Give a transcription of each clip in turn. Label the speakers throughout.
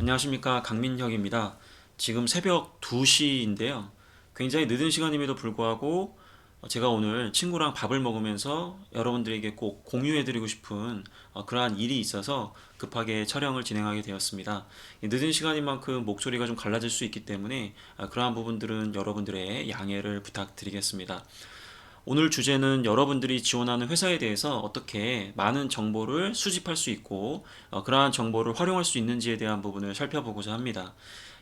Speaker 1: 안녕하십니까 강민혁입니다. 지금 새벽 2시인데요. 굉장히 늦은 시간임에도 불구하고 제가 오늘 친구랑 밥을 먹으면서 여러분들에게 꼭 공유해드리고 싶은 어, 그러한 일이 있어서 급하게 촬영을 진행하게 되었습니다. 이 늦은 시간인 만큼 목소리가 좀 갈라질 수 있기 때문에 아, 그러한 부분들은 여러분들의 양해를 부탁드리겠습니다. 오늘 주제는 여러분들이 지원하는 회사에 대해서 어떻게 많은 정보를 수집할 수 있고 어, 그러한 정보를 활용할 수 있는지에 대한 부분을 살펴보고자 합니다.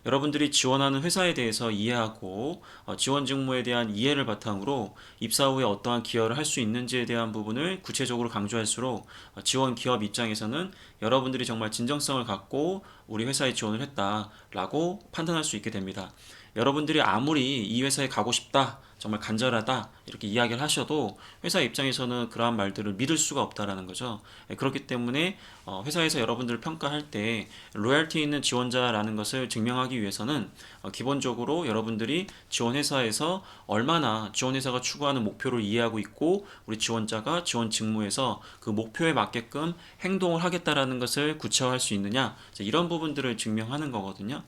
Speaker 1: 여러분들이 지원하는 회사에 대해서 이해하고 어, 지원 직무에 대한 이해를 바탕으로 입사 후에 어떠한 기여를 할 수 있는지에 대한 부분을 구체적으로 강조할수록 어, 지원 기업 입장에서는 여러분들이 정말 진정성을 갖고 우리 회사에 지원을 했다라고 판단할 수 있게 됩니다. 여러분들이 아무리 이 회사에 가고 싶다, 정말 간절하다 이렇게 이야기를 하셔도 회사 입장에서는 그러한 말들을 믿을 수가 없다라는 거죠. 예, 그렇기 때문에 어, 회사에서 여러분들을 평가할 때 로얄티 있는 지원자라는 것을 증명하기 위해서는 어, 기본적으로 여러분들이 지원 회사에서 얼마나 지원 회사가 추구하는 목표를 이해하고 있고 우리 지원자가 지원 직무에서 그 목표에 맞게끔 행동을 하겠다라는 것을 구체화할 수 있느냐 이런 부분들을 증명하는 거거든요.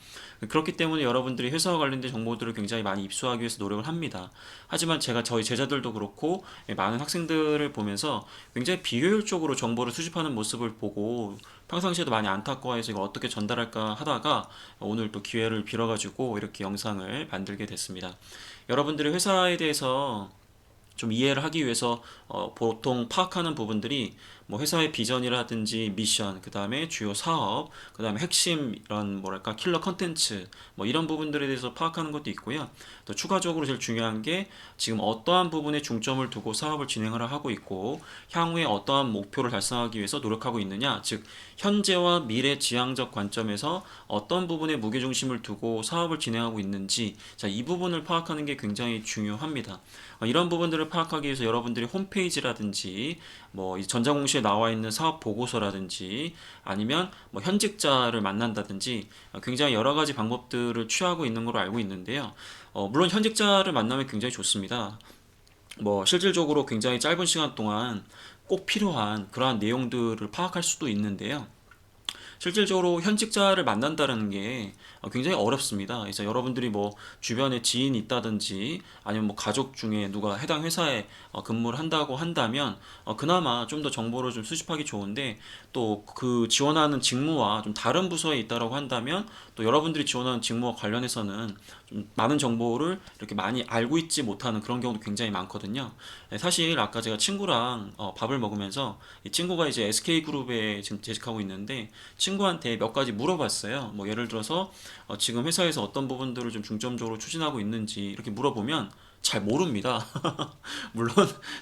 Speaker 1: 그렇기 때문에 여러분들이 회사와 관련된 정보들을 굉장히 많이 입수하기 위해서 노력을 합니다. 하지만 제가 저희 제자들도 그렇고 예, 많은 학생들을 보면서 굉장히 비효율적으로 정보를 수집하는 모습을 보고 평상시에도 많이 안타까워해서 이걸 어떻게 전달할까 하다가 오늘 또 기회를 빌어가지고 이렇게 영상을 만들게 됐습니다. 여러분들이 회사에 대해서 좀 이해를 하기 위해서 어, 보통 파악하는 부분들이 뭐 회사의 비전이라든지 미션, 그 다음에 주요 사업, 그 다음에 핵심 이런 뭐랄까 킬러 컨텐츠 뭐 이런 부분들에 대해서 파악하는 것도 있고요. 또 추가적으로 제일 중요한 게 지금 어떠한 부분에 중점을 두고 사업을 진행을 하고 있고 향후에 어떠한 목표를 달성하기 위해서 노력하고 있느냐, 즉 현재와 미래 지향적 관점에서 어떤 부분에 무게중심을 두고 사업을 진행하고 있는지 자, 이 부분을 파악하는 게 굉장히 중요합니다. 어, 이런 부분들을 파악하기 위해서 여러분들이 홈페이지라든지 뭐 전자공시 에 나와 있는 사업 보고서라든지 아니면 뭐 현직자를 만난다든지 어, 굉장히 여러 가지 방법들을 취하고 있는 걸로 알고 있는데요. 어, 물론 현직자를 만나면 굉장히 좋습니다. 뭐 실질적으로 굉장히 짧은 시간 동안 꼭 필요한 그러한 내용들을 파악할 수도 있는데요. 실질적으로 현직자를 만난다는 게 굉장히 어렵습니다. 그래서 여러분들이 뭐 주변에 지인이 있다든지 아니면 뭐 가족 중에 누가 해당 회사에 어, 근무를 한다고 한다면 어, 그나마 좀 더 정보를 좀 수집하기 좋은데 또 그 지원하는 직무와 좀 다른 부서에 있다라고 한다면 또 여러분들이 지원하는 직무와 관련해서는 좀 많은 정보를 이렇게 많이 알고 있지 못하는 그런 경우도 굉장히 많거든요. 네, 사실 아까 제가 친구랑 어, 밥을 먹으면서 이 친구가 이제 SK그룹에 지금 재직하고 있는데 친구한테 몇 가지 물어봤어요. 뭐 예를 들어서 어, 지금 회사에서 어떤 부분들을 좀 중점적으로 추진하고 있는지 이렇게 물어보면 잘 모릅니다. 물론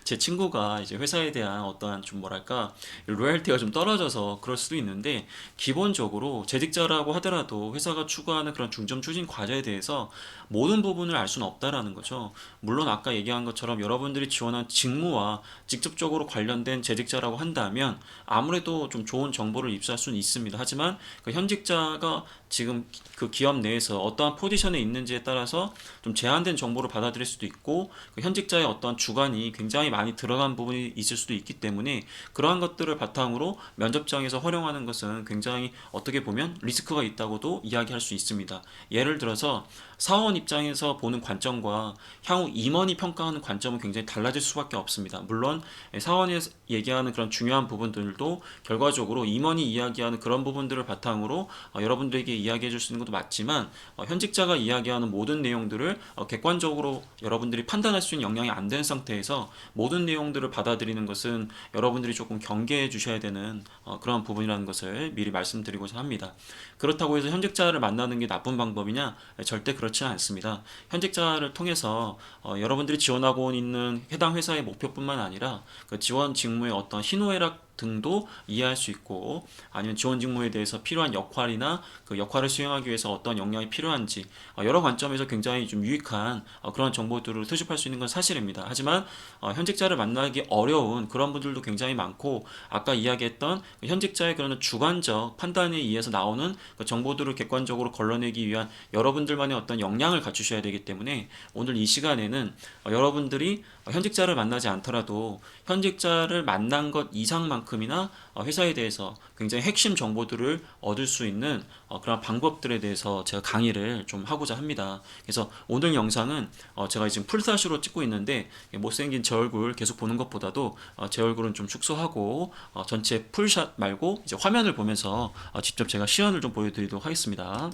Speaker 1: 제 친구가 이제 회사에 대한 어떠한 좀 뭐랄까 로열티가 좀 떨어져서 그럴 수도 있는데 기본적으로 재직자라고 하더라도 회사가 추구하는 그런 중점 추진 과제에 대해서 모든 부분을 알 수는 없다라는 거죠. 물론 아까 얘기한 것처럼 여러분들이 지원한 직무와 직접적으로 관련된 재직자라고 한다면 아무래도 좀 좋은 정보를 입수할 수는 있습니다. 하지만 그 현직자가 지금 그 기업 내에서 어떠한 포지션에 있는지에 따라서 좀 제한된 정보를 받아들일 수도 있고 그 현직자의 어떠한 주관이 굉장히 많이 들어간 부분이 있을 수도 있기 때문에 그러한 것들을 바탕으로 면접장에서 활용하는 것은 굉장히 어떻게 보면 리스크가 있다고도 이야기할 수 있습니다. 예를 들어서 사원 입장에서 보는 관점과 향후 임원이 평가하는 관점은 굉장히 달라질 수밖에 없습니다. 물론 사원이 얘기하는 그런 중요한 부분들도 결과적으로 임원이 이야기하는 그런 부분들을 바탕으로 어, 여러분들에게 이야기해 줄 수 있는 것도 맞지만 어, 현직자가 이야기하는 모든 내용들을 어, 객관적으로 여러분들이 판단할 수 있는 역량이 안 된 상태에서 모든 내용들을 받아들이는 것은 여러분들이 조금 경계해 주셔야 되는 어, 그런 부분이라는 것을 미리 말씀드리고자 합니다. 그렇다고 해서 현직자를 만나는 게 나쁜 방법이냐? 절대 그렇 지 않습니다. 현직자를 통해서 어, 여러분들이 지원하고 있는 해당 회사의 목표뿐만 아니라 그 지원 직무의 어떤 희노애락 등도 이해할 수 있고 아니면 지원 직무에 대해서 필요한 역할이나 그 역할을 수행하기 위해서 어떤 역량이 필요한지 어, 여러 관점에서 굉장히 좀 유익한 어, 그런 정보들을 수집할 수 있는 건 사실입니다. 하지만 어, 현직자를 만나기 어려운 그런 분들도 굉장히 많고 아까 이야기했던 그 현직자의 그런 주관적 판단에 의해서 나오는 그 정보들을 객관적으로 걸러내기 위한 여러분들만의 어떤 역량을 갖추셔야 되기 때문에 오늘 이 시간에는 여러분들이 현직자를 만나지 않더라도 현직자를 만난 것 이상만큼 만큼이나 어, 회사에 대해서 굉장히 핵심 정보들을 얻을 수 있는 어, 그런 방법들에 대해서 제가 강의를 좀 하고자 합니다. 그래서 오늘 영상은 어, 제가 지금 풀샷으로 찍고 있는데 못생긴 제 얼굴 계속 보는 것보다도 어, 제 얼굴은 좀 축소하고 어, 전체 풀샷 말고 이제 화면을 보면서 어, 직접 제가 시연을 좀 보여드리도록 하겠습니다.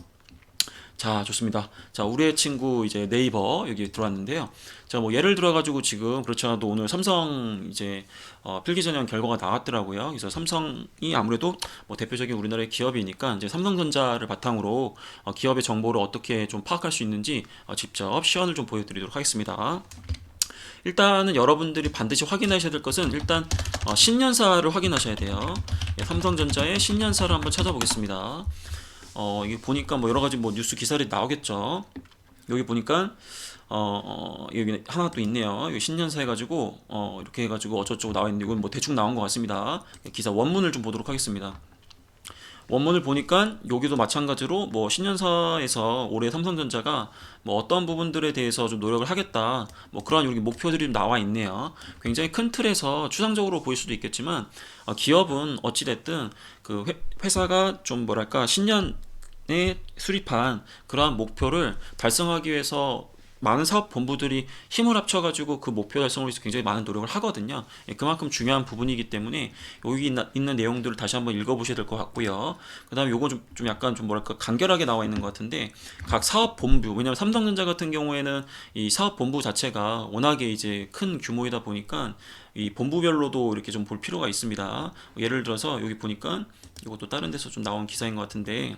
Speaker 1: 자, 좋습니다. 자, 우리의 친구 이제 네이버 여기 들어왔는데요. 자, 뭐 예를 들어 가지고 지금 그렇지 않아도 오늘 삼성 이제 어, 필기 전형 결과가 나왔더라고요. 그래서 삼성이 아무래도 뭐 대표적인 우리나라의 기업이니까 이제 삼성전자를 바탕으로 어, 기업의 정보를 어떻게 좀 파악할 수 있는지 어, 직접 시연을 좀 보여드리도록 하겠습니다. 일단은 여러분들이 반드시 확인하셔야 될 것은 일단 어, 신년사를 확인하셔야 돼요. 예, 삼성전자의 신년사를 한번 찾아보겠습니다. 어, 이게 보니까 뭐 여러 가지 뭐 뉴스 기사들이 나오겠죠. 여기 보니까 어, 어, 여기 하나 또 있네요. 여기 신년사 해가지고 어, 이렇게 해가지고 어쩌고저쩌고 나와 있는데 이건 뭐 대충 나온 것 같습니다. 기사 원문을 좀 보도록 하겠습니다. 원문을 보니까 여기도 마찬가지로 뭐 신년사에서 올해 삼성전자가 뭐 어떤 부분들에 대해서 좀 노력을 하겠다 뭐 그런 여기 목표들이 좀 나와 있네요. 굉장히 큰 틀에서 추상적으로 보일 수도 있겠지만 어, 기업은 어찌 됐든 그 회, 회사가 좀 뭐랄까 신년 에 수립한 그러한 목표를 달성하기 위해서 많은 사업 본부들이 힘을 합쳐가지고 그 목표 달성을 위해서 굉장히 많은 노력을 하거든요. 예, 그만큼 중요한 부분이기 때문에 여기 있는 내용들을 다시 한번 읽어보셔야 될 것 같고요. 그 다음에 요거 좀, 좀 약간 좀 뭐랄까 간결하게 나와 있는 것 같은데 각 사업 본부 왜냐하면 삼성전자 같은 경우에는 이 사업 본부 자체가 워낙에 이제 큰 규모이다 보니까 이 본부별로도 이렇게 좀 볼 필요가 있습니다. 예를 들어서 여기 보니까 이것도 다른 데서 좀 나온 기사인 것 같은데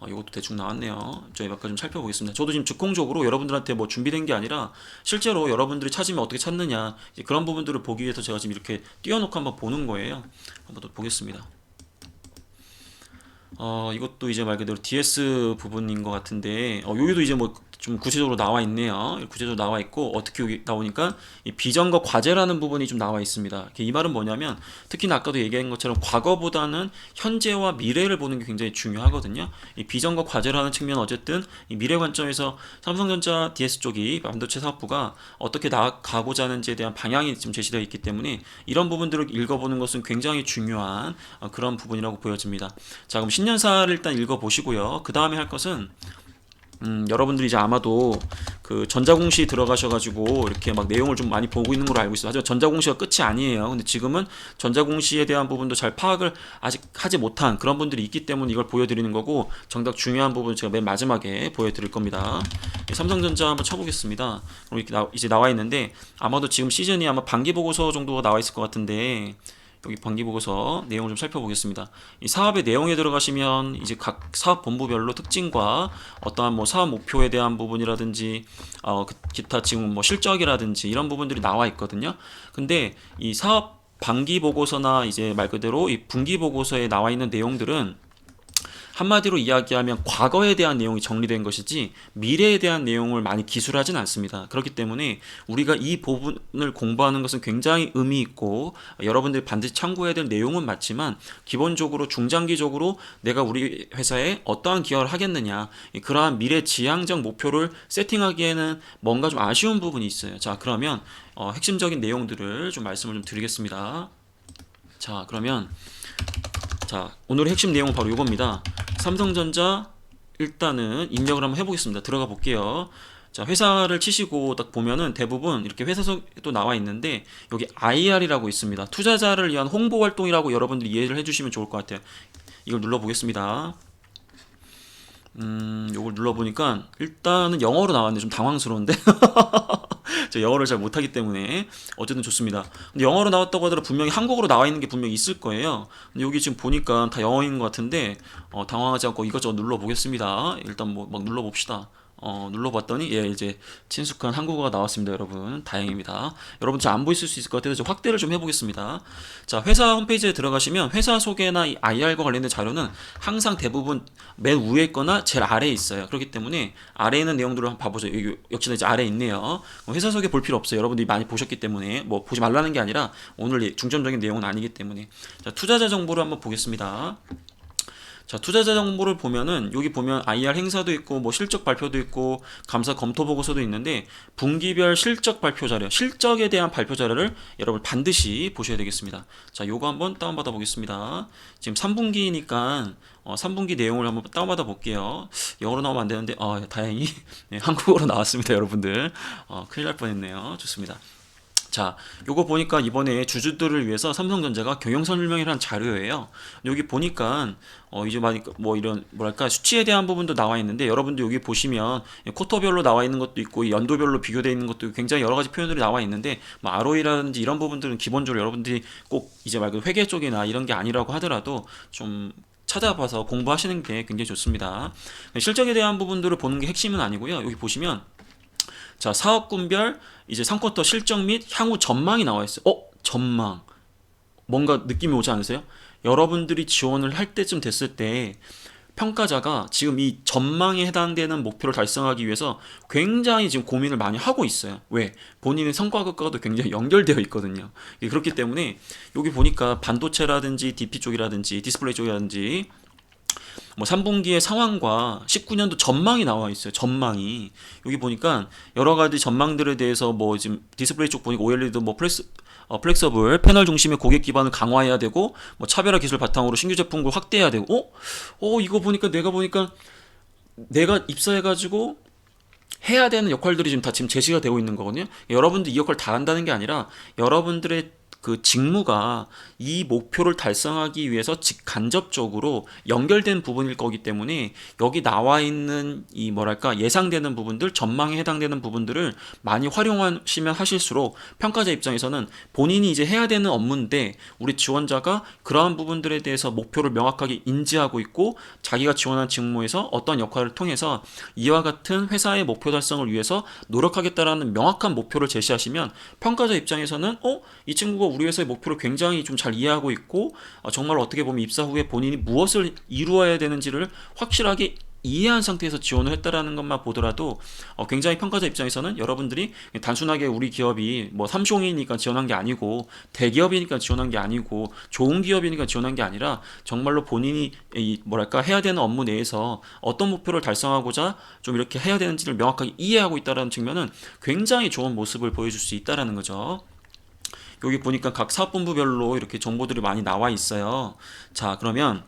Speaker 1: 어, 이것도 대충 나왔네요. 저희 아까 좀 살펴보겠습니다. 저도 지금 즉흥적으로 여러분들한테 뭐 준비된 게 아니라 실제로 여러분들이 찾으면 어떻게 찾느냐 그런 부분들을 보기 위해서 제가 지금 이렇게 띄워놓고 한번 보는 거예요. 한번 더 보겠습니다. 어, 이것도 이제 말 그대로 DS 부분인 것 같은데, 어, 여기도 이제 뭐 좀 구체적으로 나와 있네요. 구체적으로 나와 있고, 어떻게 나오니까 이 비전과 과제라는 부분이 좀 나와 있습니다. 이 말은 뭐냐면, 특히나 아까도 얘기한 것처럼 과거보다는 현재와 미래를 보는 게 굉장히 중요하거든요. 이 비전과 과제라는 측면은 어쨌든 이 미래 관점에서 삼성전자 DS 쪽이 반도체 사업부가 어떻게 나아가고자 하는지에 대한 방향이 지금 제시되어 있기 때문에 이런 부분들을 읽어보는 것은 굉장히 중요한 어, 그런 부분이라고 보여집니다. 자, 그럼 신년사를 일단 읽어보시고요. 그 다음에 할 것은 음, 여러분들이 이제 아마도 그 전자공시 들어가셔가지고 이렇게 막 내용을 좀 많이 보고 있는 걸로 알고 있어요. 하지만 전자공시가 끝이 아니에요. 근데 지금은 전자공시에 대한 부분도 잘 파악을 아직 하지 못한 그런 분들이 있기 때문에 이걸 보여드리는 거고 정작 중요한 부분 제가 맨 마지막에 보여드릴 겁니다. 예, 삼성전자 한번 쳐보겠습니다. 그럼 이렇게 나, 이제 나와 있는데 아마도 지금 시즌이 아마 반기 보고서 정도가 나와 있을 것 같은데 여기 반기 보고서 내용을 좀 살펴보겠습니다. 이 사업의 내용에 들어가시면 이제 각 사업 본부별로 특징과 어떠한 뭐 사업 목표에 대한 부분이라든지 어 그- 기타 지금 뭐 실적이라든지 이런 부분들이 나와 있거든요. 근데 이 사업 반기 보고서나 이제 말 그대로 이 분기 보고서에 나와 있는 내용들은 한마디로 이야기하면 과거에 대한 내용이 정리된 것이지 미래에 대한 내용을 많이 기술하진 않습니다. 그렇기 때문에 우리가 이 부분을 공부하는 것은 굉장히 의미 있고 여러분들이 반드시 참고해야 될 내용은 맞지만 기본적으로 중장기적으로 내가 우리 회사에 어떠한 기여를 하겠느냐 그러한 미래 지향적 목표를 세팅하기에는 뭔가 좀 아쉬운 부분이 있어요. 자 그러면 어, 핵심적인 내용들을 좀 말씀을 좀 드리겠습니다. 자 그러면 자 오늘의 핵심 내용은 바로 이겁니다. 삼성전자 일단은 입력을 한번 해보겠습니다. 들어가 볼게요. 자 회사를 치시고 딱 보면은 대부분 이렇게 회사 소개도 나와 있는데 여기 IR이라고 있습니다. 투자자를 위한 홍보 활동이라고 여러분들이 이해를 해주시면 좋을 것 같아요. 이걸 눌러 보겠습니다. 음, 요걸 눌러 보니까 일단은 영어로 나왔는데 좀 당황스러운데 제가 영어를 잘 못하기 때문에 어쨌든 좋습니다. 근데 영어로 나왔다고 하더라도 분명히 한국어로 나와 있는 게 분명히 있을 거예요. 근데 여기 지금 보니까 다 영어인 것 같은데 어, 당황하지 않고 이것저것 눌러 보겠습니다. 일단 뭐 막 눌러 봅시다. 어, 눌러봤더니 예 이제 친숙한 한국어가 나왔습니다 여러분. 다행입니다. 여러분 잘 안 보이실 수 있을 것 같아서 좀 확대를 좀 해보겠습니다. 자 회사 홈페이지에 들어가시면 회사 소개나 이 IR과 관련된 자료는 항상 대부분 맨 위에 있거나 제일 아래에 있어요. 그렇기 때문에 아래에 있는 내용들을 한번 봐보죠 여기 역시나 이제 아래에 있네요. 회사 소개 볼 필요 없어요. 여러분들이 많이 보셨기 때문에. 뭐 보지 말라는 게 아니라 오늘 중점적인 내용은 아니기 때문에. 자 투자자 정보를 한번 보겠습니다 자, 투자자 정보를 보면은 여기 보면 IR 행사도 있고 뭐 실적 발표도 있고 감사 검토 보고서도 있는데 분기별 실적 발표 자료, 실적에 대한 발표 자료를 여러분 반드시 보셔야 되겠습니다. 자, 요거 한번 다운 받아 보겠습니다. 지금 3분기니까 어, 3분기 내용을 한번 다운받아 볼게요. 영어로 나오면 안 되는데 어, 다행히 네, 한국어로 나왔습니다, 여러분들. 어, 큰일 날 뻔했네요. 좋습니다. 자, 요거 보니까 이번에 주주들을 위해서 삼성전자가 경영 설명이라는 자료예요. 여기 보니까 어 이제 많이 뭐 이런 뭐랄까 수치에 대한 부분도 나와 있는데 여러분들 여기 보시면 쿼터별로 나와 있는 것도 있고 연도별로 비교되어 있는 것도 있고 굉장히 여러 가지 표현들이 나와 있는데 뭐 ROE라든지 이런 부분들은 기본적으로 여러분들이 꼭 이제 말 그대로 회계 쪽이나 이런 게 아니라고 하더라도 좀 찾아봐서 공부하시는 게 굉장히 좋습니다. 실적에 대한 부분들을 보는 게 핵심은 아니고요. 여기 보시면 자, 사업군별 이제 3쿼터 실적 및 향후 전망이 나와 있어요. 어? 전망. 뭔가 느낌이 오지 않으세요? 여러분들이 지원을 할 때쯤 됐을 때 평가자가 지금 이 전망에 해당되는 목표를 달성하기 위해서 굉장히 지금 고민을 많이 하고 있어요. 왜? 본인의 성과급과도 굉장히 연결되어 있거든요. 예, 그렇기 때문에 여기 보니까 반도체라든지 DP 쪽이라든지 디스플레이 쪽이라든지 뭐 3분기의 상황과 19년도 전망이 나와 있어요. 전망이 여기 보니까 여러 가지 전망들에 대해서 뭐 지금 디스플레이 쪽 보니까 OLED도 뭐 플렉스 어, 플렉서블 패널 중심의 고객 기반을 강화해야 되고 뭐 차별화 기술 바탕으로 신규 제품을 확대해야 되고 어? 어 이거 보니까 내가 보니까 내가 입사해 가지고 해야 되는 역할들이 지금 다 지금 제시가 되고 있는 거거든요. 여러분들 이 역할 다 한다는 게 아니라 여러분들의 그 직무가 이 목표를 달성하기 위해서 직간접적으로 연결된 부분일 거기 때문에 여기 나와 있는 이 뭐랄까 예상되는 부분들 전망에 해당되는 부분들을 많이 활용하시면 하실수록 평가자 입장에서는 본인이 이제 해야 되는 업무인데 우리 지원자가 그러한 부분들에 대해서 목표를 명확하게 인지하고 있고 자기가 지원한 직무에서 어떤 역할을 통해서 이와 같은 회사의 목표 달성을 위해서 노력하겠다라는 명확한 목표를 제시하시면 평가자 입장에서는 어? 이 친구가 우리 회사의 목표를 굉장히 좀 잘 이해하고 있고 어, 정말 어떻게 보면 입사 후에 본인이 무엇을 이루어야 되는지를 확실하게 이해한 상태에서 지원을 했다라는 것만 보더라도 어, 굉장히 평가자 입장에서는 여러분들이 단순하게 우리 기업이 뭐 삼성이니까 지원한 게 아니고 대기업이니까 지원한 게 아니고 좋은 기업이니까 지원한 게 아니라 정말로 본인이 이 뭐랄까 해야 되는 업무 내에서 어떤 목표를 달성하고자 좀 이렇게 해야 되는지를 명확하게 이해하고 있다라는 측면은 굉장히 좋은 모습을 보여줄 수 있다라는 거죠. 여기 보니까 각 사업본부별로 이렇게 정보들이 많이 나와 있어요. 자, 그러면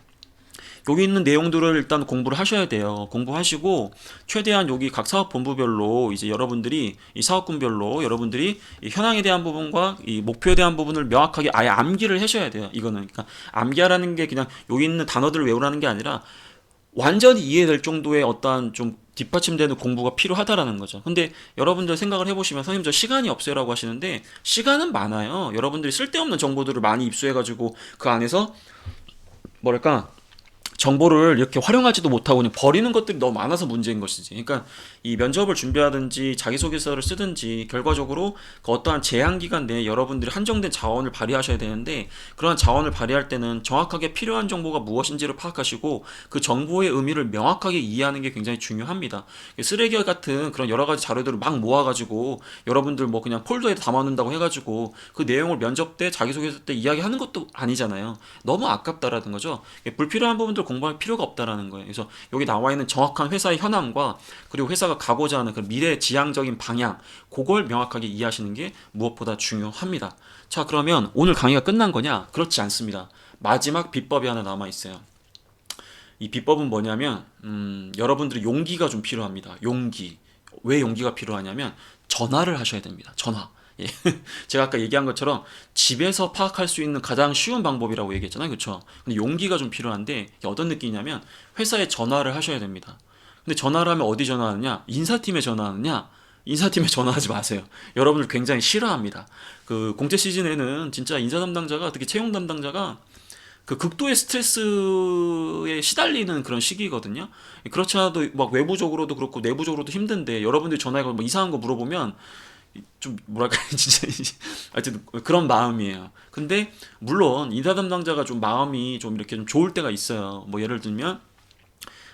Speaker 1: 여기 있는 내용들을 일단 공부를 하셔야 돼요. 공부하시고 최대한 여기 각 사업 본부별로 이제 여러분들이 이 사업군별로 여러분들이 이 현황에 대한 부분과 이 목표에 대한 부분을 명확하게 아예 암기를 하셔야 돼요. 이거는 그러니까 암기하라는 게 그냥 여기 있는 단어들을 외우라는 게 아니라 완전히 이해될 정도의 어떠한 좀 뒷받침되는 공부가 필요하다라는 거죠. 근데 여러분들 생각을 해보시면 선생님 저 시간이 없어요라고 하시는데 시간은 많아요. 여러분들이 쓸데없는 정보들을 많이 입수해가지고 그 안에서 뭐랄까 정보를 이렇게 활용하지도 못하고 그냥 버리는 것들이 너무 많아서 문제인 것이지. 그러니까 이 면접을 준비하든지 자기소개서를 쓰든지 결과적으로 그 어떠한 제한 기간 내에 여러분들이 한정된 자원을 발휘하셔야 되는데 그러한 자원을 발휘할 때는 정확하게 필요한 정보가 무엇인지를 파악하시고 그 정보의 의미를 명확하게 이해하는 게 굉장히 중요합니다. 쓰레기 같은 그런 여러 가지 자료들을 막 모아가지고 여러분들 뭐 그냥 폴더에 담아놓는다고 해가지고 그 내용을 면접 때 자기소개서 때 이야기하는 것도 아니잖아요. 너무 아깝다라는 거죠. 불필요한 부분들 공부할 필요가 없다라는 거예요. 그래서 여기 나와 있는 정확한 회사의 현황과 그리고 회사가 가고자 하는 그 미래 지향적인 방향, 그걸 명확하게 이해하시는 게 무엇보다 중요합니다. 자, 그러면 오늘 강의가 끝난 거냐? 그렇지 않습니다. 마지막 비법이 하나 남아 있어요. 이 비법은 뭐냐면 음, 여러분들이 용기가 좀 필요합니다. 용기. 왜 용기가 필요하냐면 전화를 하셔야 됩니다. 전화. 예. 제가 아까 얘기한 것처럼 집에서 파악할 수 있는 가장 쉬운 방법이라고 얘기했잖아요. 그렇죠? 근데 용기가 좀 필요한데 어떤 느낌이냐면 회사에 전화를 하셔야 됩니다. 근데 전화를 하면 어디 전화하느냐? 인사팀에 전화하느냐? 인사팀에 전화하지 마세요. 여러분들 굉장히 싫어합니다. 그 공채 시즌에는 진짜 인사 담당자가 특히 채용 담당자가 그 극도의 스트레스에 시달리는 그런 시기거든요. 그렇지 않아도 막 외부적으로도 그렇고 내부적으로도 힘든데 여러분들이 전화해서 뭐 이상한 거 물어보면 좀 뭐랄까 진짜 하여튼 그런 마음이에요. 근데 물론 인사 담당자가 좀 마음이 좀 이렇게 좀 좋을 때가 있어요. 뭐 예를 들면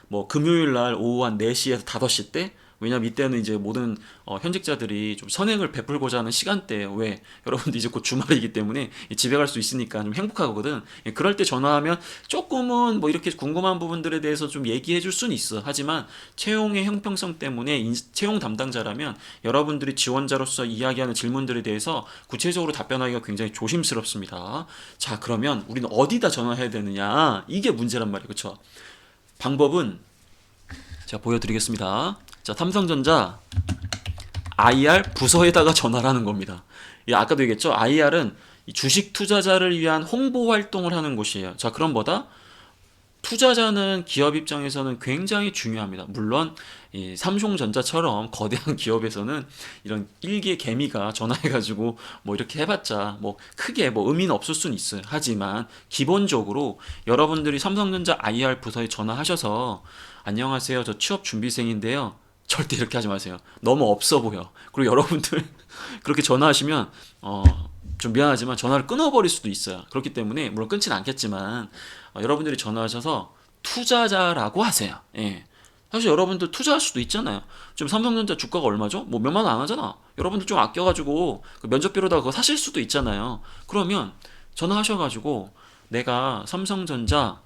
Speaker 1: 뭐 금요일 날 오후 한 4시에서 5시 때 왜냐면 이때는 이제 모든 어, 현직자들이 좀 선행을 베풀고자 하는 시간대에 왜 여러분들 이제 곧 주말이기 때문에 집에 갈 수 있으니까 좀 행복하거든. 예, 그럴 때 전화하면 조금은 뭐 이렇게 궁금한 부분들에 대해서 좀 얘기해 줄 수는 있어. 하지만 채용의 형평성 때문에 인- 채용 담당자라면 여러분들이 지원자로서 이야기하는 질문들에 대해서 구체적으로 답변하기가 굉장히 조심스럽습니다. 자, 그러면 우리는 어디다 전화해야 되느냐? 이게 문제란 말이에요. 그렇죠? 방법은 제가 보여드리겠습니다. 자, 삼성전자 IR 부서에다가 전화를 하는 겁니다. 이 아까도 얘기했죠. IR은 주식 투자자를 위한 홍보 활동을 하는 곳이에요. 자, 그럼 뭐다? 투자자는 기업 입장에서는 굉장히 중요합니다. 물론 이 삼성전자처럼 거대한 기업에서는 이런 일개 개미가 전화해가지고 뭐 이렇게 해봤자 뭐 크게 뭐 의미는 없을 수는 있어요. 하지만 기본적으로 여러분들이 삼성전자 IR 부서에 전화하셔서 안녕하세요. 저 취업 준비생인데요. 절대 이렇게 하지 마세요. 너무 없어 보여. 그리고 여러분들 그렇게 전화하시면 어, 좀 미안하지만 전화를 끊어버릴 수도 있어요. 그렇기 때문에 물론 끊지는 않겠지만 어, 여러분들이 전화하셔서 투자자라고 하세요. 예. 사실 여러분들 투자할 수도 있잖아요. 지금 삼성전자 주가가 얼마죠? 뭐 몇만 원 안 하잖아. 여러분들 좀 아껴가지고 그 면접비로다가 그거 사실 수도 있잖아요. 그러면 전화하셔가지고 내가 삼성전자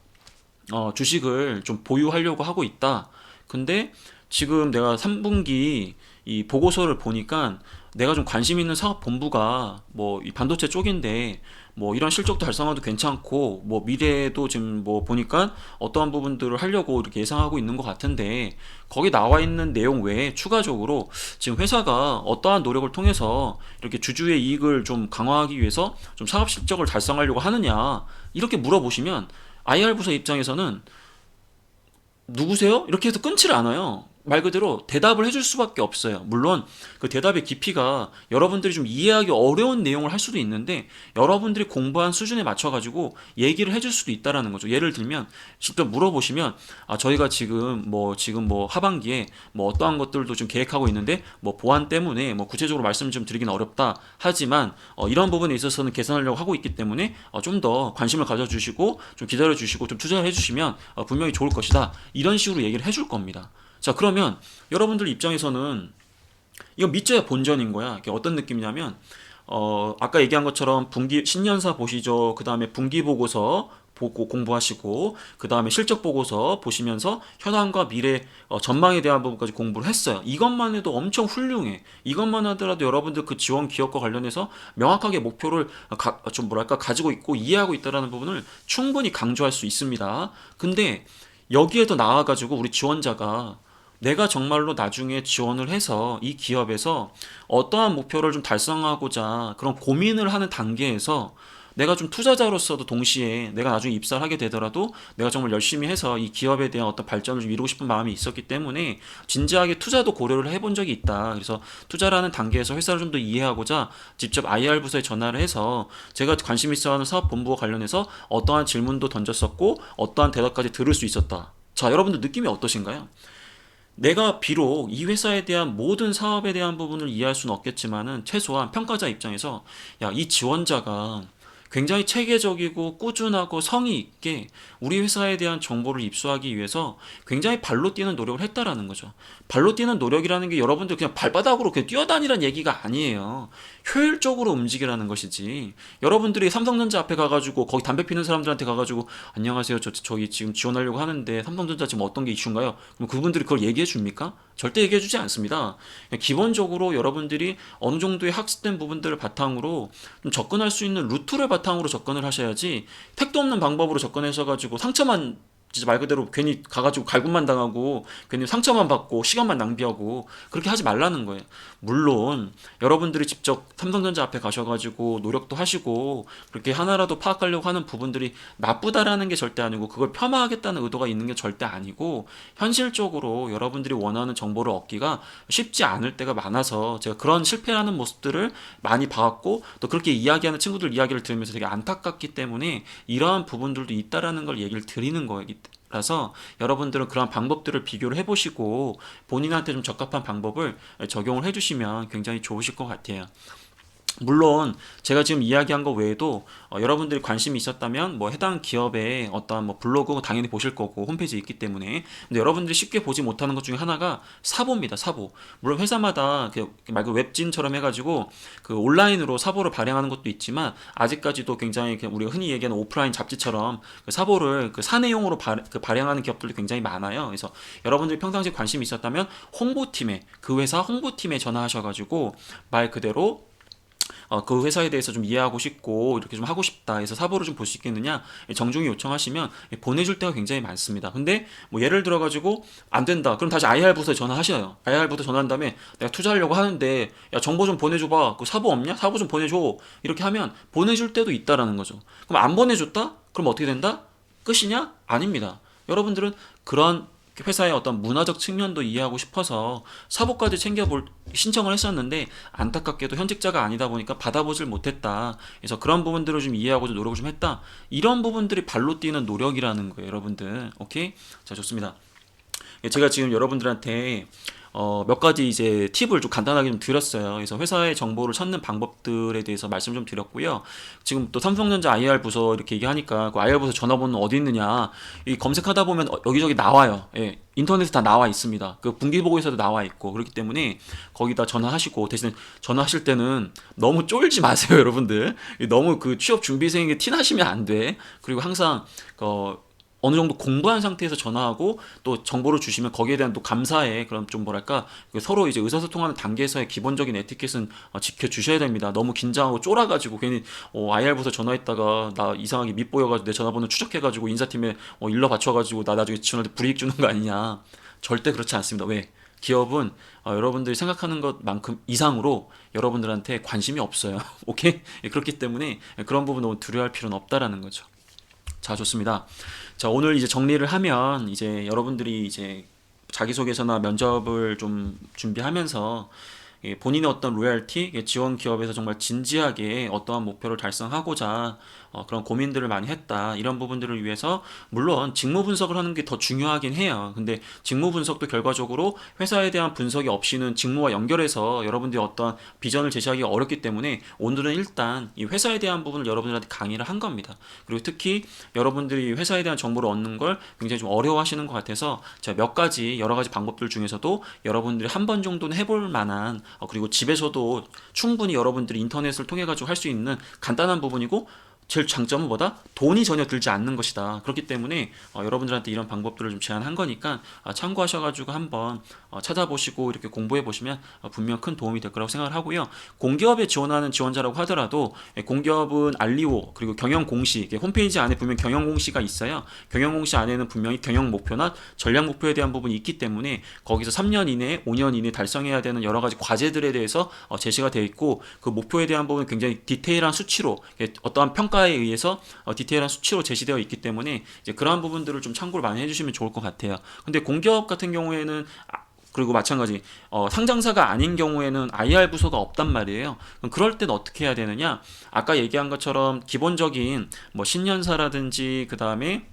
Speaker 1: 어, 주식을 좀 보유하려고 하고 있다. 근데 지금 내가 3분기 이 보고서를 보니까 내가 좀 관심 있는 사업 본부가 뭐 이 반도체 쪽인데 뭐 이런 실적도 달성하도 괜찮고 뭐 미래에도 지금 뭐 보니까 어떠한 부분들을 하려고 이렇게 예상하고 있는 것 같은데 거기 나와 있는 내용 외에 추가적으로 지금 회사가 어떠한 노력을 통해서 이렇게 주주의 이익을 좀 강화하기 위해서 좀 사업 실적을 달성하려고 하느냐 이렇게 물어보시면 IR 부서 입장에서는 누구세요? 이렇게 해서 끊지를 않아요. 말 그대로 대답을 해줄 수밖에 없어요. 물론 그 대답의 깊이가 여러분들이 좀 이해하기 어려운 내용을 할 수도 있는데 여러분들이 공부한 수준에 맞춰가지고 얘기를 해줄 수도 있다라는 거죠. 예를 들면 직접 물어보시면 아 저희가 지금 뭐 지금 뭐 하반기에 뭐 어떠한 것들도 좀 계획하고 있는데 뭐 보안 때문에 뭐 구체적으로 말씀을 좀 드리긴 어렵다. 하지만 어, 이런 부분에 있어서는 개선하려고 하고 있기 때문에 어, 좀더 관심을 가져주시고 좀 기다려주시고 좀 투자를 해주시면 어, 분명히 좋을 것이다. 이런 식으로 얘기를 해줄 겁니다. 자, 그러면 여러분들 입장에서는 이거 믿져야 본전인 거야. 이게 어떤 느낌이냐면, 어, 아까 얘기한 것처럼 분기, 신년사 보시죠. 그 다음에 분기 보고서 보고 공부하시고, 그 다음에 실적 보고서 보시면서 현황과 미래 어, 전망에 대한 부분까지 공부를 했어요. 이것만 해도 엄청 훌륭해. 이것만 하더라도 여러분들 그 지원 기업과 관련해서 명확하게 목표를 가, 좀 뭐랄까 가지고 있고 이해하고 있다라는 부분을 충분히 강조할 수 있습니다. 근데 여기에 더 나아가지고 우리 지원자가 내가 정말로 나중에 지원을 해서 이 기업에서 어떠한 목표를 좀 달성하고자 그런 고민을 하는 단계에서 내가 좀 투자자로서도 동시에 내가 나중에 입사를 하게 되더라도 내가 정말 열심히 해서 이 기업에 대한 어떤 발전을 좀 이루고 싶은 마음이 있었기 때문에 진지하게 투자도 고려를 해본 적이 있다. 그래서 투자라는 단계에서 회사를 좀 더 이해하고자 직접 IR 부서에 전화를 해서 제가 관심 있어하는 사업 본부와 관련해서 어떠한 질문도 던졌었고 어떠한 대답까지 들을 수 있었다. 자, 여러분들 느낌이 어떠신가요? 내가 비록 이 회사에 대한 모든 사업에 대한 부분을 이해할 수는 없겠지만은 최소한 평가자 입장에서 야, 이 지원자가 굉장히 체계적이고 꾸준하고 성의 있게 우리 회사에 대한 정보를 입수하기 위해서 굉장히 발로 뛰는 노력을 했다라는 거죠. 발로 뛰는 노력이라는 게 여러분들 그냥 발바닥으로 그냥 뛰어다니라는 얘기가 아니에요. 효율적으로 움직이라는 것이지. 여러분들이 삼성전자 앞에 가가지고 거기 담배 피는 사람들한테 가가지고 안녕하세요. 저 저기 지금 지원하려고 하는데 삼성전자 지금 어떤 게 이슈인가요? 그럼 그분들이 그걸 얘기해 줍니까? 절대 얘기해 주지 않습니다. 기본적으로 여러분들이 어느 정도의 학습된 부분들을 바탕으로 좀 접근할 수 있는 루트를 바탕으로 접근을 하셔야지 택도 없는 방법으로 접근해서 가지고 상처만 진짜 말 그대로 괜히 가가지고 갈굼만 당하고 괜히 상처만 받고 시간만 낭비하고 그렇게 하지 말라는 거예요. 물론 여러분들이 직접 삼성전자 앞에 가셔가지고 노력도 하시고 그렇게 하나라도 파악하려고 하는 부분들이 나쁘다라는 게 절대 아니고 그걸 폄하하겠다는 의도가 있는 게 절대 아니고 현실적으로 여러분들이 원하는 정보를 얻기가 쉽지 않을 때가 많아서 제가 그런 실패하는 모습들을 많이 봐왔고 또 그렇게 이야기하는 친구들 이야기를 들으면서 되게 안타깝기 때문에 이러한 부분들도 있다라는 걸 얘기를 드리는 거예요. 라서 여러분들은 그런 방법들을 비교를 해보시고 본인한테 좀 적합한 방법을 적용을 해주시면 굉장히 좋으실 것 같아요. 물론 제가 지금 이야기한 거 외에도 어, 여러분들이 관심이 있었다면 뭐 해당 기업의 어떠한 뭐 블로그 당연히 보실 거고 홈페이지 있기 때문에. 근데 여러분들이 쉽게 보지 못하는 것 중에 하나가 사보입니다 사보. 물론 회사마다 그말그 웹진처럼 해가지고 그 온라인으로 사보를 발행하는 것도 있지만 아직까지도 굉장히 그 우리가 흔히 얘기하는 오프라인 잡지처럼 그 사보를 그 사내용으로 발, 그 발행하는 기업들도 굉장히 많아요. 그래서 여러분들이 평상시에 관심이 있었다면 홍보팀에 그 회사 홍보팀에 전화하셔가지고 말 그대로 어, 그 회사에 대해서 좀 이해하고 싶고 이렇게 좀 하고 싶다 해서 사보를 좀 볼 수 있겠느냐 정중히 요청하시면 보내줄 때가 굉장히 많습니다. 근데 뭐 예를 들어 가지고 안 된다. 그럼 다시 IR 부서에 전화하셔요. IR 부서 전화한 다음에 내가 투자하려고 하는데 야 정보 좀 보내줘 봐. 그 사보 없냐? 사보 좀 보내줘. 이렇게 하면 보내줄 때도 있다라는 거죠. 그럼 안 보내줬다? 그럼 어떻게 된다? 끝이냐? 아닙니다. 여러분들은 그런 회사의 어떤 문화적 측면도 이해하고 싶어서 사보까지 챙겨볼 신청을 했었는데 안타깝게도 현직자가 아니다 보니까 받아보질 못했다. 그래서 그런 부분들을 좀 이해하고 좀 노력을 좀 했다. 이런 부분들이 발로 뛰는 노력이라는 거예요, 여러분들. 오케이? 자, 좋습니다. 예, 제가 지금 여러분들한테 어, 몇 가지 이제 팁을 좀 간단하게 좀 드렸어요. 그래서 회사의 정보를 찾는 방법들에 대해서 말씀 좀 드렸고요. 지금 또 삼성전자 IR 부서 이렇게 얘기하니까 그 IR 부서 전화번호 어디 있느냐 이 검색하다 보면 어- 여기저기 나와요. 예, 인터넷에 다 나와 있습니다. 그 분기보고에서도 나와 있고 그렇기 때문에 거기다 전화하시고 대신 전화하실 때는 너무 쫄지 마세요, 여러분들. 너무 그 취업 준비생에게 티 나시면 안 돼. 그리고 항상 그 어느 정도 공부한 상태에서 전화하고 또 정보를 주시면 거기에 대한 또 감사의 그런 좀 뭐랄까 그 서로 이제 의사소통하는 단계에서의 기본적인 에티켓은 어, 지켜주셔야 됩니다. 너무 긴장하고 쫄아가지고 괜히 어, IR부서 전화했다가 나 이상하게 밉보여가지고 내 전화번호 추적해가지고 인사팀에 어, 일러 바쳐가지고 나 나중에 때 불이익 주는 거 아니냐. 절대 그렇지 않습니다. 왜? 기업은 어, 여러분들이 생각하는 것만큼 이상으로 여러분들한테 관심이 없어요. 오케이? 예, 그렇기 때문에 그런 부분 너무 두려워할 필요는 없다라는 거죠. 자, 좋습니다. 자, 오늘 이제 정리를 하면 이제 여러분들이 이제 자기소개서나 면접을 좀 준비하면서 예, 본인의 어떤 로열티, 예, 지원 기업에서 정말 진지하게 어떠한 목표를 달성하고자 어, 그런 고민들을 많이 했다. 이런 부분들을 위해서 물론 직무 분석을 하는 게 더 중요하긴 해요. 근데 직무 분석도 결과적으로 회사에 대한 분석이 없이는 직무와 연결해서 여러분들이 어떤 비전을 제시하기 어렵기 때문에 오늘은 일단 이 회사에 대한 부분을 여러분들한테 강의를 한 겁니다. 그리고 특히 여러분들이 회사에 대한 정보를 얻는 걸 굉장히 좀 어려워하시는 것 같아서 제가 몇 가지 여러 가지 방법들 중에서도 여러분들이 한 번 정도는 해볼 만한 어, 그리고 집에서도 충분히 여러분들이 인터넷을 통해 가지고 할 수 있는 간단한 부분이고 제일 장점은 뭐다? 돈이 전혀 들지 않는 것이다. 그렇기 때문에 어, 여러분들한테 이런 방법들을 좀 제안한 거니까 아, 참고하셔가지고 한번 어, 찾아보시고 이렇게 공부해 보시면 어, 분명 큰 도움이 될 거라고 생각을 하고요. 공기업에 지원하는 지원자라고 하더라도 예, 공기업은 알리오 그리고 경영 공시 예, 홈페이지 안에 보면 경영 공시가 있어요. 경영 공시 안에는 분명히 경영 목표나 전략 목표에 대한 부분이 있기 때문에 거기서 3년 이내, 5년 이내 달성해야 되는 여러 가지 과제들에 대해서 어, 제시가 되어 있고 그 목표에 대한 부분은 굉장히 디테일한 수치로 예, 어떠한 평가 에 의해서 어, 디테일한 수치로 제시되어 있기 때문에 이제 그러한 부분들을 좀 참고를 많이 해주시면 좋을 것 같아요. 근데 공기업 같은 경우에는 아, 그리고 마찬가지 어, 상장사가 아닌 경우에는 IR 부서가 없단 말이에요. 그럼 그럴 땐 어떻게 해야 되느냐? 아까 얘기한 것처럼 기본적인 뭐 신년사라든지 그 다음에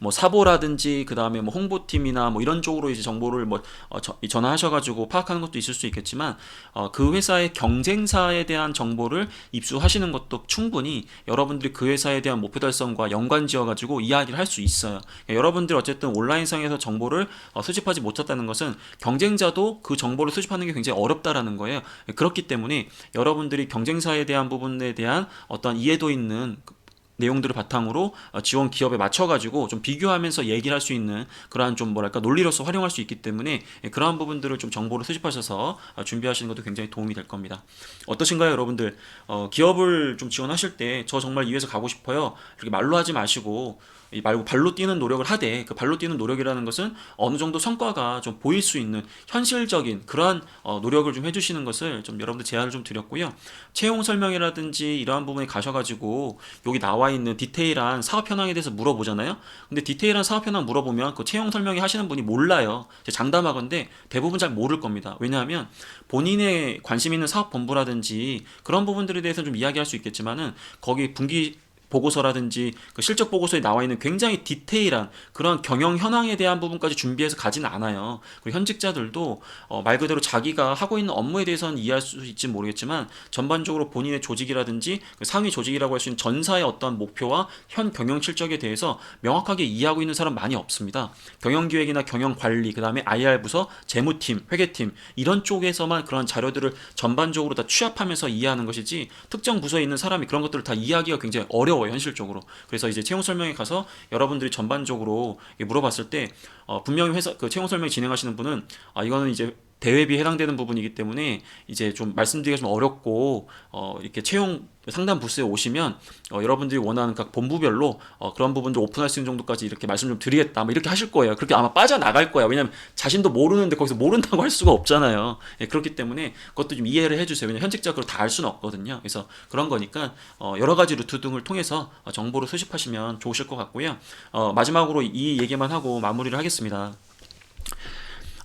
Speaker 1: 뭐 사보라든지 그 다음에 뭐 홍보팀이나 뭐 이런 쪽으로 이제 정보를 뭐 어, 저- 전화하셔가지고 파악하는 것도 있을 수 있겠지만 어, 그 회사의 경쟁사에 대한 정보를 입수하시는 것도 충분히 여러분들이 그 회사에 대한 목표 달성과 연관지어가지고 이야기를 할 수 있어요. 그러니까 여러분들이 어쨌든 온라인상에서 정보를 어, 수집하지 못했다는 것은 경쟁자도 그 정보를 수집하는 게 굉장히 어렵다라는 거예요. 그렇기 때문에 여러분들이 경쟁사에 대한 부분에 대한 어떤 이해도 있는 내용들을 바탕으로 어, 지원 기업에 맞춰가지고 좀 비교하면서 얘기를 할 수 있는 그러한 좀 뭐랄까 논리로서 활용할 수 있기 때문에 예, 그러한 부분들을 좀 정보를 수집하셔서 어, 준비하시는 것도 굉장히 도움이 될 겁니다. 어떠신가요, 여러분들? 어, 기업을 좀 지원하실 때 저 정말 이 회사 가고 싶어요. 이렇게 말로 하지 마시고 이 말고 발로 뛰는 노력을 하되 그 발로 뛰는 노력이라는 것은 어느 정도 성과가 좀 보일 수 있는 현실적인 그러한 어, 노력을 좀 해주시는 것을 좀 여러분들 제안을 좀 드렸고요. 채용 설명이라든지 이러한 부분에 가셔가지고 여기 나와 있는 디테일한 사업 현황에 대해서 물어보잖아요. 근데 디테일한 사업 현황 물어보면 그 채용 설명이 하시는 분이 몰라요. 장담하건데 대부분 잘 모를 겁니다. 왜냐하면 본인의 관심 있는 사업 본부라든지 그런 부분들에 대해서 좀 이야기할 수 있겠지만은 거기 분기 보고서라든지 그 실적 보고서에 나와 있는 굉장히 디테일한 그런 경영 현황에 대한 부분까지 준비해서 가지는 않아요. 그리고 현직자들도 어, 말 그대로 자기가 하고 있는 업무에 대해서는 이해할 수 있지 모르겠지만 전반적으로 본인의 조직이라든지 그 상위 조직이라고 할 수 있는 전사의 어떤 목표와 현 경영 실적에 대해서 명확하게 이해하고 있는 사람 많이 없습니다. 경영 기획이나 경영 관리, 그다음에 IR 부서, 재무팀, 회계팀 이런 쪽에서만 그런 자료들을 전반적으로 다 취합하면서 이해하는 것이지 특정 부서에 있는 사람이 그런 것들을 다 이해하기가 굉장히 어려워 요 현실적으로. 그래서 이제 채용 설명에 가서 여러분들이 전반적으로 물어봤을 때 어, 분명히 회사 그 채용 설명 진행하시는 분은 아 이거는 이제 대회비에 해당되는 부분이기 때문에 이제 좀 말씀드리기가 좀 어렵고 어 이렇게 채용 상담 부스에 오시면 어 여러분들이 원하는 각 본부별로 어 그런 부분들 오픈할 수 있는 정도까지 이렇게 말씀 좀 드리겠다 뭐 이렇게 하실 거예요. 그렇게 아마 빠져나갈 거야. 왜냐면 자신도 모르는데 거기서 모른다고 할 수가 없잖아요. 예, 그렇기 때문에 그것도 좀 이해를 해주세요. 왜냐면 현직자 그걸 다 알 수는 없거든요. 그래서 그런 거니까 어 여러 가지 루트 등을 통해서 어, 정보를 수집하시면 좋으실 것 같고요. 어 마지막으로 이 얘기만 하고 마무리를 하겠습니다.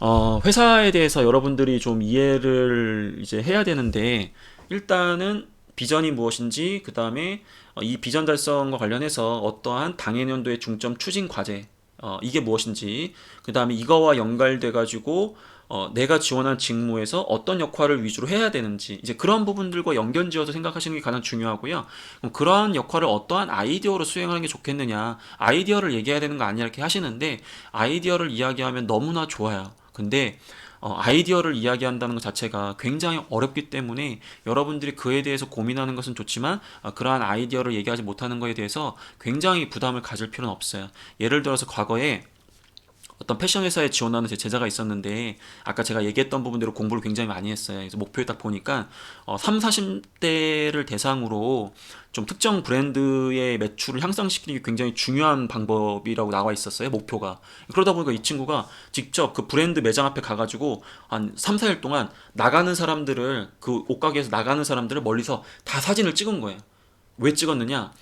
Speaker 1: 어, 회사에 대해서 여러분들이 좀 이해를 이제 해야 되는데 일단은 비전이 무엇인지 그 다음에 이 비전 달성과 관련해서 어떠한 당해년도의 중점 추진 과제 어, 이게 무엇인지 그 다음에 이거와 연결돼 가지고 어, 내가 지원한 직무에서 어떤 역할을 위주로 해야 되는지 이제 그런 부분들과 연결지어서 생각하시는 게 가장 중요하고요. 그러한 역할을 어떠한 아이디어로 수행하는 게 좋겠느냐 아이디어를 얘기해야 되는 거 아니야 이렇게 하시는데 아이디어를 이야기하면 너무나 좋아요. 근데 어, 아이디어를 이야기한다는 것 자체가 굉장히 어렵기 때문에 여러분들이 그에 대해서 고민하는 것은 좋지만 어, 그러한 아이디어를 얘기하지 못하는 것에 대해서 굉장히 부담을 가질 필요는 없어요. 예를 들어서 과거에 어떤 패션 회사에 지원하는 제 제자가 있었는데 아까 제가 얘기했던 부분대로 공부를 굉장히 많이 했어요. 그래서 목표에 딱 보니까 어, 3, 40대를 대상으로 좀 특정 브랜드의 매출을 향상시키는 게 굉장히 중요한 방법이라고 나와 있었어요. 목표가. 그러다 보니까 이 친구가 직접 그 브랜드 매장 앞에 가 가지고 한 3, 4일 동안 나가는 사람들을 그 옷가게에서 나가는 사람들을 멀리서 다 사진을 찍은 거예요. 왜 찍었느냐?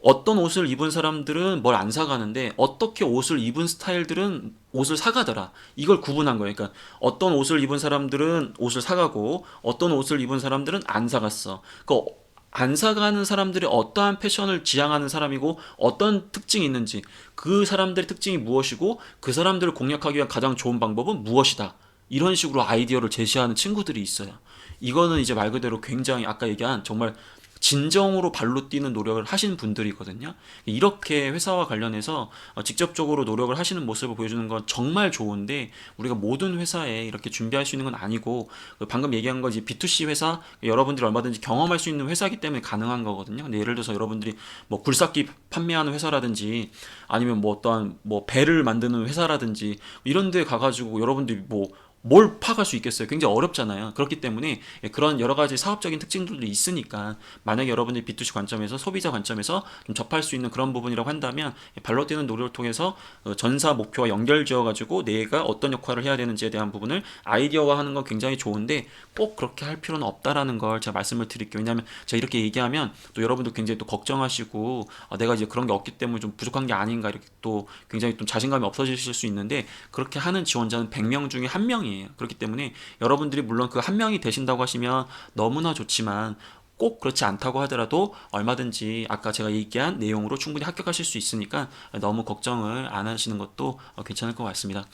Speaker 1: 어떤 옷을 입은 사람들은 뭘 안 사가는데 어떻게 옷을 입은 스타일들은 옷을 사가더라. 이걸 구분한 거예요. 그러니까 어떤 옷을 입은 사람들은 옷을 사가고 어떤 옷을 입은 사람들은 안 사갔어. 그안 사가는 사람들이 어떠한 패션을 지향하는 사람이고 어떤 특징이 있는지 그 사람들의 특징이 무엇이고 그 사람들을 공략하기 위한 가장 좋은 방법은 무엇이다. 이런 식으로 아이디어를 제시하는 친구들이 있어요. 이거는 이제 말 그대로 굉장히 아까 얘기한 정말 진정으로 발로 뛰는 노력을 하신 분들이거든요. 이렇게 회사와 관련해서 어, 직접적으로 노력을 하시는 모습을 보여주는 건 정말 좋은데 우리가 모든 회사에 이렇게 준비할 수 있는 건 아니고 그 방금 얘기한 거지 B2C 회사 여러분들이 얼마든지 경험할 수 있는 회사이기 때문에 가능한 거거든요. 근데 예를 들어서 여러분들이 뭐 굴삭기 판매하는 회사라든지 아니면 뭐 어떠한 뭐 배를 만드는 회사라든지 이런 데 가가지고 여러분들이 뭐 뭘 파악할 수 있겠어요? 굉장히 어렵잖아요. 그렇기 때문에 그런 여러 가지 사업적인 특징들도 있으니까 만약에 여러분들이 B2C 관점에서 소비자 관점에서 좀 접할 수 있는 그런 부분이라고 한다면 발로 뛰는 노력을 통해서 어, 전사 목표와 연결 지어 가지고 내가 어떤 역할을 해야 되는지에 대한 부분을 아이디어화하는 건 굉장히 좋은데 꼭 그렇게 할 필요는 없다라는 걸 제가 말씀을 드릴게요. 왜냐하면 제가 이렇게 얘기하면 또 여러분도 굉장히 또 걱정하시고 어, 내가 이제 그런 게 없기 때문에 좀 부족한 게 아닌가 이렇게 또 굉장히 좀 자신감이 없어지실 수 있는데 그렇게 하는 지원자는 100명 중에 한 명이 명이에요. 그렇기 때문에 여러분들이 물론 그 한 명이 되신다고 하시면 너무나 좋지만 꼭 그렇지 않다고 하더라도 얼마든지 아까 제가 얘기한 내용으로 충분히 합격하실 수 있으니까 너무 걱정을 안 하시는 것도 괜찮을 것 같습니다.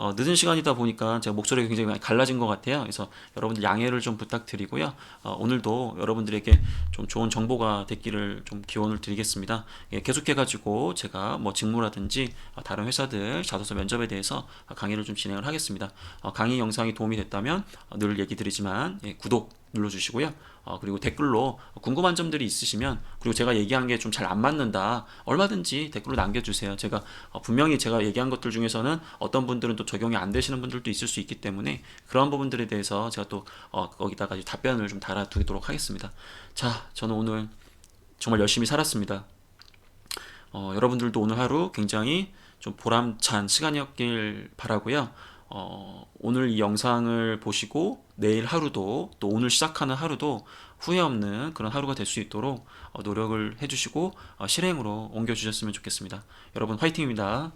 Speaker 1: 어, 늦은 시간이다 보니까 제가 목소리가 굉장히 많이 갈라진 것 같아요. 그래서 여러분들 양해를 좀 부탁드리고요. 어, 오늘도 여러분들에게 좀 좋은 정보가 됐기를 좀 기원을 드리겠습니다. 예, 계속해가지고 제가 뭐 직무라든지 어, 다른 회사들 자소서 면접에 대해서 강의를 좀 진행을 하겠습니다. 어, 강의 영상이 도움이 됐다면 어, 늘 얘기 드리지만 예, 구독 눌러주시고요. 어, 그리고 댓글로 궁금한 점들이 있으시면 그리고 제가 얘기한 게 좀 잘 안 맞는다 얼마든지 댓글로 남겨주세요. 제가 어, 분명히 제가 얘기한 것들 중에서는 어떤 분들은 또 적용이 안 되시는 분들도 있을 수 있기 때문에 그런 부분들에 대해서 제가 또 어, 거기다가 답변을 좀 달아두도록 하겠습니다. 자, 저는 오늘 정말 열심히 살았습니다. 어, 여러분들도 오늘 하루 굉장히 좀 보람찬 시간이었길 바라고요. 어, 오늘 이 영상을 보시고 내일 하루도 또 오늘 시작하는 하루도 후회 없는 그런 하루가 될 수 있도록 어, 노력을 해주시고 어, 실행으로 옮겨주셨으면 좋겠습니다. 여러분 화이팅입니다.